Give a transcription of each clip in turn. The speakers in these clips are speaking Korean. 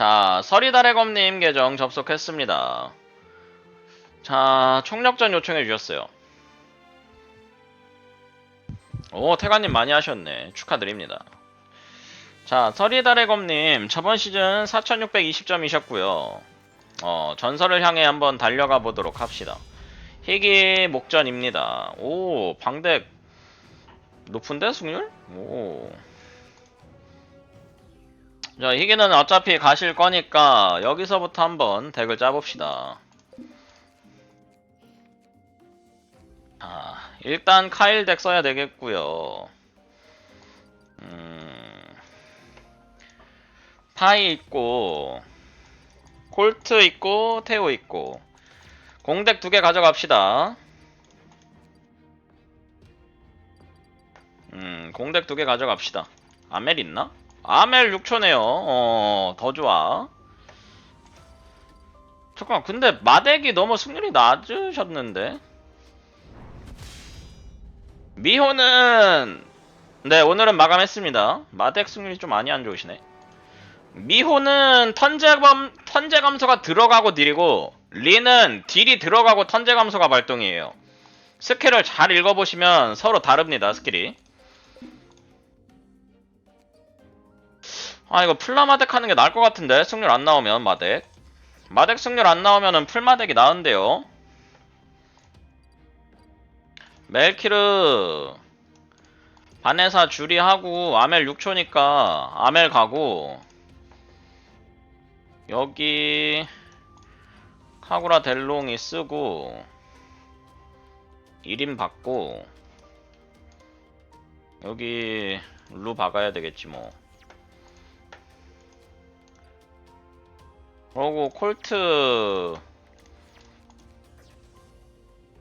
자, 서리다래검님 계정 접속했습니다. 자, 총력전 요청해 주셨어요. 오, 태관님 많이 하셨네. 축하드립니다. 자, 서리다래검님 저번 시즌 4620점이셨고요. 어, 전설을 향해 한번 달려가 보도록 합시다. 희귀 목전입니다. 오, 방덱 높은데 승률? 오. 자, 희귀는 어차피 가실 거니까 여기서부터 한번 덱을 짜봅시다. 아, 일단 카일 덱 써야 되겠고요. 음, 파이 있고, 콜트 있고, 테오 있고, 공덱 두 개 가져갑시다. 음, 공덱 두 개 가져갑시다. 아멜 있나? 아멜 6초네요. 어, 더 좋아. 잠깐, 근데 마덱이 너무 승률이 낮으셨는데? 미호는, 네, 오늘은 마감했습니다. 마덱 승률이 좀 많이 안 좋으시네. 미호는 턴제감, 턴제 감소가 들어가고 딜이고, 리는 딜이 들어가고 턴제 감소가 발동이에요. 스킬을 잘 읽어보시면 서로 다릅니다, 스킬이. 아 이거 풀라마덱 하는 게 나을 것 같은데. 승률 안 나오면 마덱. 마덱 승률 안 나오면은 풀마덱이 나은데요. 멜키르. 바네사 주리하고 아멜 6초니까 아멜 가고. 여기 카구라 델롱이 쓰고 1인 받고 여기 루 박아야 되겠지 뭐 그러고 콜트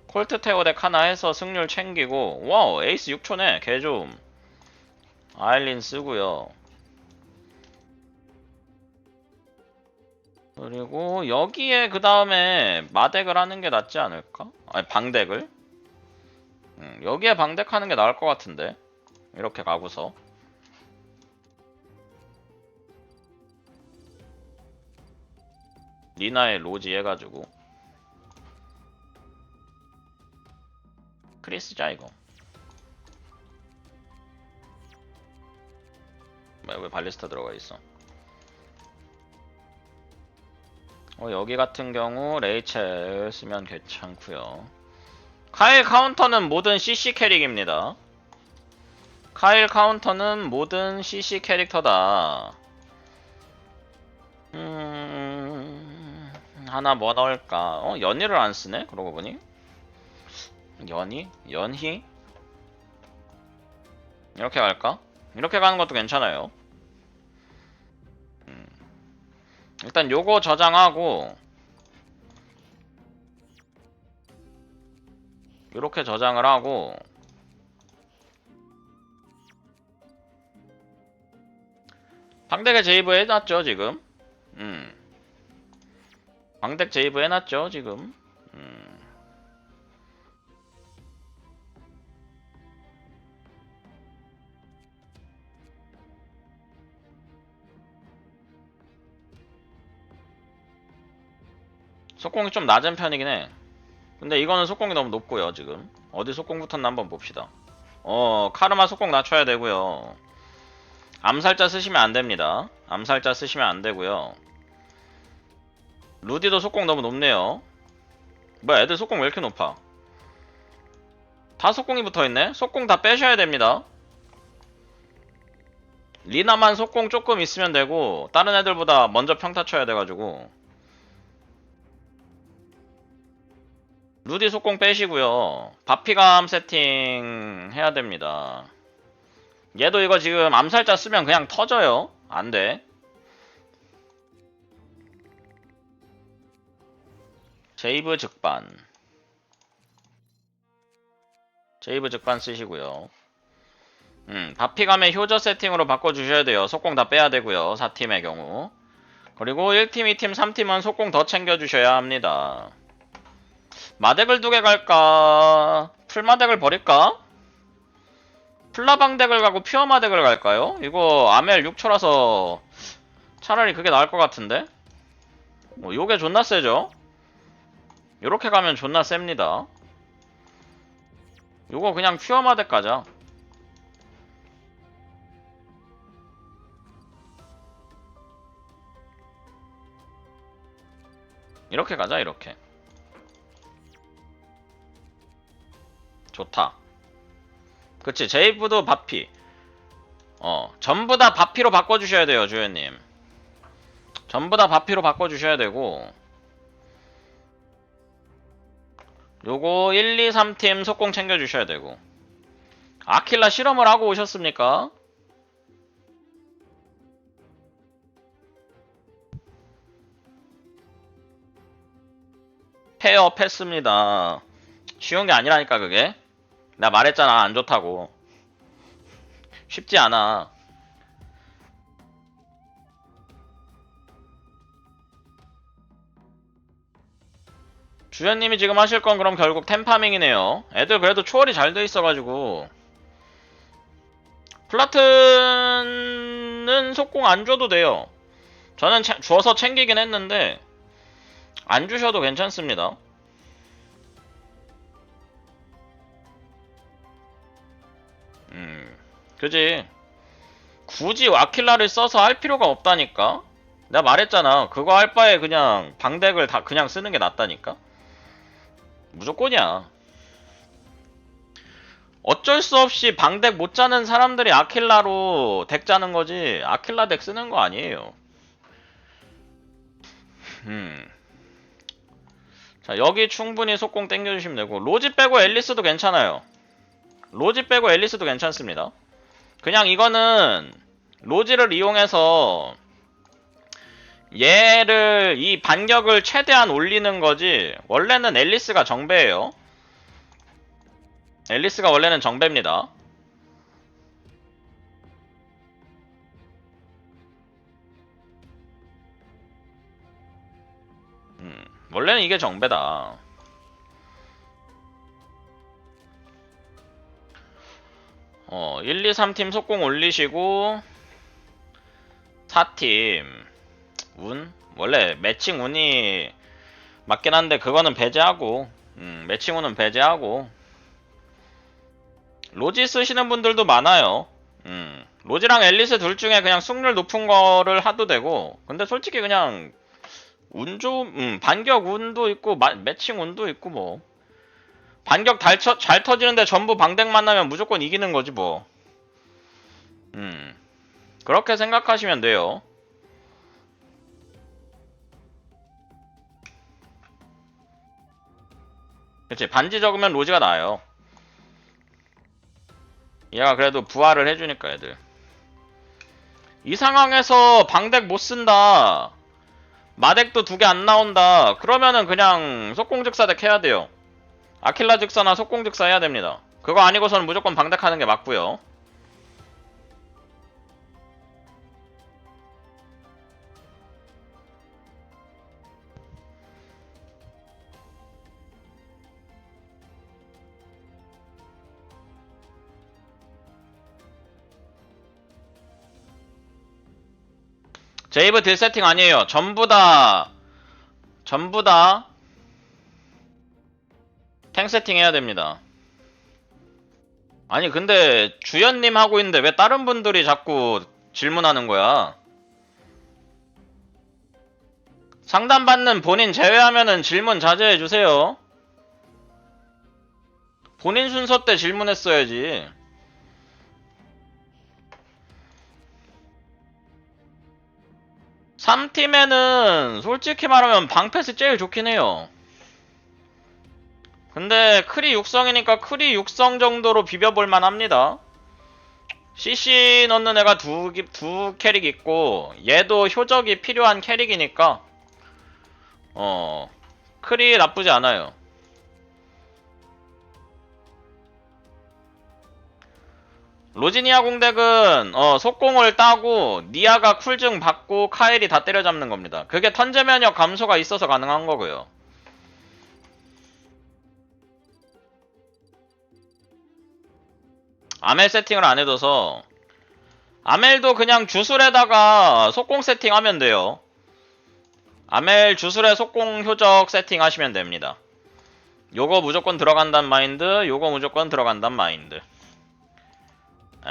콜트 테오덱 하나 해서 승률 챙기고 와우 에이스 6초네 개좀 아일린 쓰고요. 그리고 여기에 그 다음에 마덱을 하는 게 낫지 않을까? 아니 방덱을? 음, 여기에 방덱 하는 게 나을 것 같은데. 이렇게 가고서 리나의 로지 해가지고. 크리스자 이거. 뭐야 왜 발리스타 들어가 있어? 어 여기 같은 경우 레이첼 쓰면 괜찮고요. 카일 카운터는 모든 CC 캐릭입니다. 카일 카운터는 모든 CC 캐릭터다 하나 뭐 넣을까? 어? 연희를 안 쓰네? 그러고 보니? 연희? 연희? 이렇게 갈까? 이렇게 가는 것도 괜찮아요. 음. 일단 요거 저장하고 이렇게 저장을 하고 방대게 제이브 해놨죠 지금 음. 방덱 제이브 해놨죠 지금. 음. 속공이 좀 낮은 편이긴 해. 근데 이거는 속공이 너무 높고요 지금. 어디 속공 붙었나 한번 봅시다. 어 카르마 속공 낮춰야 되고요. 암살자 쓰시면 안됩니다. 암살자 쓰시면 안되고요 루디도 속공 너무 높네요. 뭐야 애들 속공 왜 이렇게 높아? 다 속공이 붙어있네? 속공 다 빼셔야 됩니다. 리나만 속공 조금 있으면 되고 다른 애들보다 먼저 평타 쳐야 돼가지고 루디 속공 빼시고요. 바피감 세팅 해야 됩니다. 얘도 이거 지금 암살자 쓰면 그냥 터져요. 안 돼. 제이브 즉반. 제이브 즉반 쓰시고요. 음, 바피감의 효저 세팅으로 바꿔주셔야 돼요. 속공 다 빼야 되고요 4팀의 경우. 그리고 1팀, 2팀, 3팀은 속공 더 챙겨주셔야 합니다. 마덱을 두 개 갈까? 풀마덱을 버릴까? 플라방덱을 가고 퓨어마덱을 갈까요? 이거 아멜 6초라서 차라리 그게 나을 것 같은데? 뭐 요게 존나 세죠? 요렇게 가면 존나 셉니다. 요거 그냥 퓨어마덱 가자. 이렇게 가자 이렇게. 좋다. 그치 제이프도 바피. 어 전부 다 바피로 바꿔주셔야 돼요 주연님. 전부 다 바피로 바꿔주셔야 되고 요거 1, 2, 3팀 속공 챙겨주셔야 되고 아킬라 실험을 하고 오셨습니까? 폐업했습니다. 쉬운 게 아니라니까 그게. 나 말했잖아 안 좋다고. 쉽지 않아. 주연님이 지금 하실 건 그럼 결국 템파밍이네요. 애들 그래도 초월이 잘 돼 있어가지고 플라튼은 속공 안 줘도 돼요. 저는 채- 주어서 챙기긴 했는데 안 주셔도 괜찮습니다. 음, 그지. 굳이 아킬라를 써서 할 필요가 없다니까. 내가 말했잖아. 그거 할 바에 그냥 방덱을 다 그냥 쓰는 게 낫다니까. 무조건이야. 어쩔 수 없이 방덱 못 짜는 사람들이 아킬라로 덱 짜는 거지. 아킬라 덱 쓰는 거 아니에요. 음. 자, 여기 충분히 속공 땡겨주시면 되고, 로지 빼고 앨리스도 괜찮아요. 로지 빼고 앨리스도 괜찮습니다. 그냥 이거는, 로지를 이용해서, 얘를, 이 반격을 최대한 올리는 거지, 원래는 앨리스가 정배예요. 앨리스가 원래는 정배입니다. 음, 원래는 이게 정배다. 어, 1, 2, 3팀 속공 올리시고 4팀 운? 원래 매칭 운이 맞긴 한데 그거는 배제하고 음, 매칭 운은 배제하고 로지 쓰시는 분들도 많아요. 음, 로지랑 앨리스 둘 중에 그냥 승률 높은 거를 하도 되고 근데 솔직히 그냥 운 좀, 음, 반격 운도 있고, 마- 매칭 운도 있고, 뭐. 반격 잘, 쳐, 잘 터지는데 전부 방댕 만나면 무조건 이기는 거지, 뭐. 음. 그렇게 생각하시면 돼요. 그치, 반지 적으면 로지가 나아요. 얘가 그래도 부활을 해주니까, 애들. 이 상황에서 방덱 못 쓴다. 마덱도 두 개 안 나온다. 그러면은 그냥 속공즉사덱 해야 돼요. 아킬라 즉사나 속공즉사 해야 됩니다. 그거 아니고서는 무조건 방덱하는 게 맞고요. 제이브 딜 세팅 아니에요. 전부 다 전부 다 탱 세팅 해야 됩니다. 아니 근데 주연님 하고 있는데 왜 다른 분들이 자꾸 질문하는 거야? 상담받는 본인 제외하면은 질문 자제해 주세요. 본인 순서 때 질문했어야지. 삼팀에는 솔직히 말하면 방패스 제일 좋긴 해요. 근데 크리 육성이니까 크리 육성 정도로 비벼볼만 합니다. CC 넣는 애가 두, 기- 두 캐릭 있고 얘도 효적이 필요한 캐릭이니까 어 크리 나쁘지 않아요. 로지니아 공덱은 어, 속공을 따고 니아가 쿨증 받고 카엘이 다 때려잡는 겁니다. 그게 턴제 면역 감소가 있어서 가능한 거고요. 아멜 세팅을 안 해둬서 아멜도 그냥 주술에다가 속공 세팅하면 돼요. 아멜 주술에 속공 효적 세팅하시면 됩니다. 요거 무조건 들어간단 마인드, 요거 무조건 들어간단 마인드.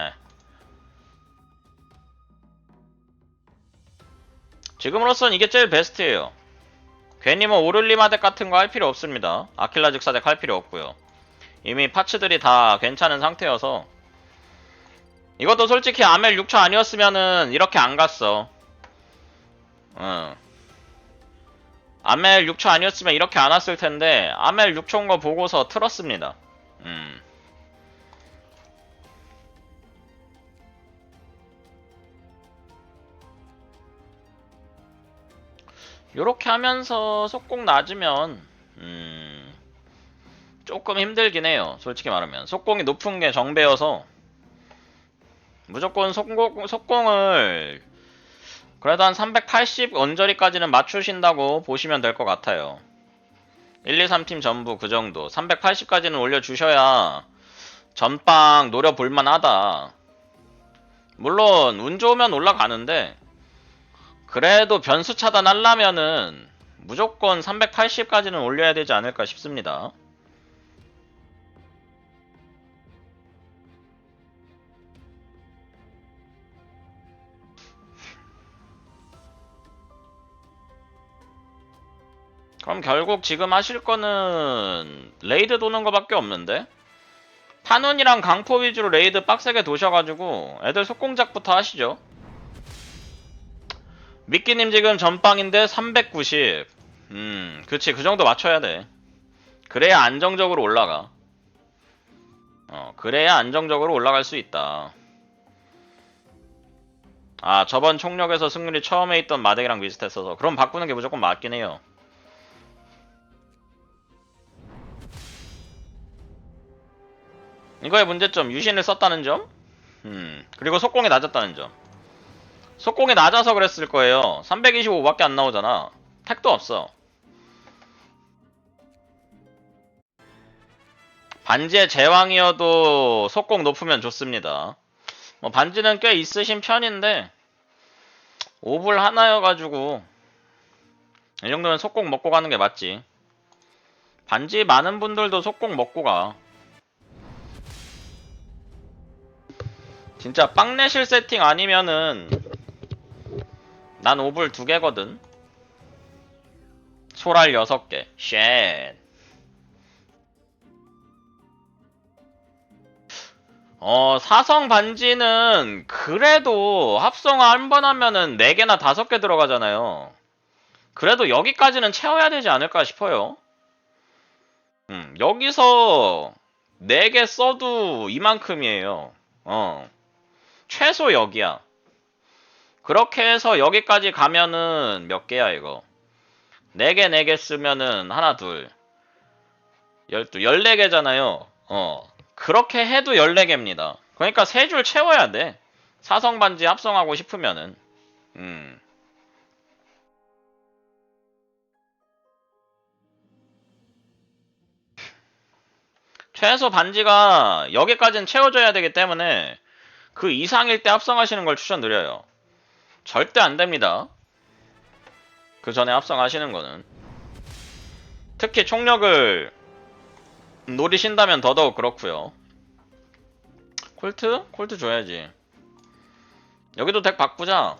예. 지금으로선 이게 제일 베스트예요. 괜히 뭐 오를리마덱 같은 거 할 필요 없습니다. 아킬라 즉사덱 할 필요 없고요. 이미 파츠들이 다 괜찮은 상태여서 이것도 솔직히 아멜 6초 아니었으면은 이렇게 안 갔어. 응. 아멜 6초 아니었으면 이렇게 안 왔을 텐데 아멜 6초인 거 보고서 틀었습니다. 음. 요렇게 하면서 속공 낮으면 음, 조금 힘들긴 해요. 솔직히 말하면 속공이 높은 게 정배여서 무조건 속공, 속공을 그래도 한 380 언저리까지는 맞추신다고 보시면 될 것 같아요. 1, 2, 3팀 전부 그 정도. 380까지는 올려주셔야 전빵 노려볼만 하다. 물론 운 좋으면 올라가는데 그래도 변수 차단하려면은 무조건 380까지는 올려야 되지 않을까 싶습니다. 그럼 결국 지금 하실 거는 레이드 도는 거밖에 없는데 탄운이랑 강포 위주로 레이드 빡세게 도셔가지고 애들 속공작부터 하시죠. 미끼님 지금 전빵인데 390. 음, 그치. 그 정도 맞춰야 돼. 그래야 안정적으로 올라가. 어, 그래야 안정적으로 올라갈 수 있다. 아, 저번 총력에서 승률이 처음에 있던 마덱이랑 비슷했어서. 그럼 바꾸는 게 무조건 맞긴 해요. 이거의 문제점, 유신을 썼다는 점? 음, 그리고 속공이 낮았다는 점. 속공이 낮아서 그랬을 거예요. 325밖에 안 나오잖아. 택도 없어. 반지의 제왕이어도 속공 높으면 좋습니다. 뭐 반지는 꽤 있으신 편인데 오불 하나여가지고 이 정도면 속공 먹고 가는 게 맞지. 반지 많은 분들도 속공 먹고 가. 진짜 빵내실 세팅 아니면은 난 오불 두 개거든. 소랄 여섯 개. 쉣. 어, 사성 반지는 그래도 합성화 한 번 하면은 4개나 5개 들어가잖아요. 그래도 여기까지는 채워야 되지 않을까 싶어요. 음, 여기서 4개 써도 이만큼이에요. 어. 최소 여기야. 그렇게 해서 여기까지 가면은 몇 개야 이거? 4개 4개 쓰면은 하나 둘. 열두 14개잖아요. 어. 그렇게 해도 14개입니다. 그러니까 3줄 채워야 돼. 사성 반지 합성하고 싶으면은. 음. 최소 반지가 여기까지는 채워져야 되기 때문에 그 이상일 때 합성하시는 걸 추천드려요 절대 안 됩니다. 그 전에 합성하시는 거는. 특히 총력을 노리신다면 더더욱 그렇고요. 콜트? 콜트 줘야지. 여기도 덱 바꾸자.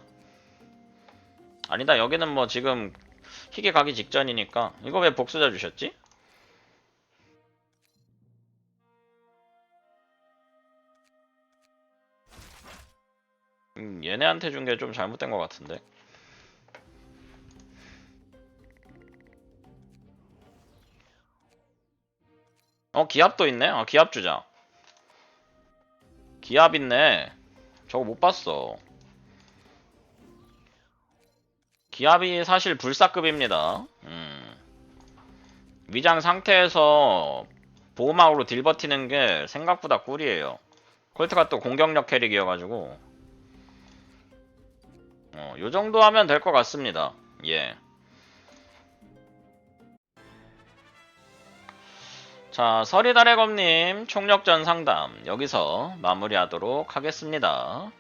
아니다 여기는 뭐 지금 희귀 가기 직전이니까 이거 왜 복수자 주셨지? 음, 얘네한테 준 게 좀 잘못된 것 같은데. 어, 기압도 있네? 어, 기압 주자. 기압 있네. 저거 못 봤어. 기압이 사실 불사급입니다. 음. 위장 상태에서 보호막으로 딜 버티는 게 생각보다 꿀이에요. 콜트가 또 공격력 캐릭이어가지고 어, 요 정도 하면 될 것 같습니다. 예. 자, 서리다래검님 총력전 상담 여기서 마무리하도록 하겠습니다.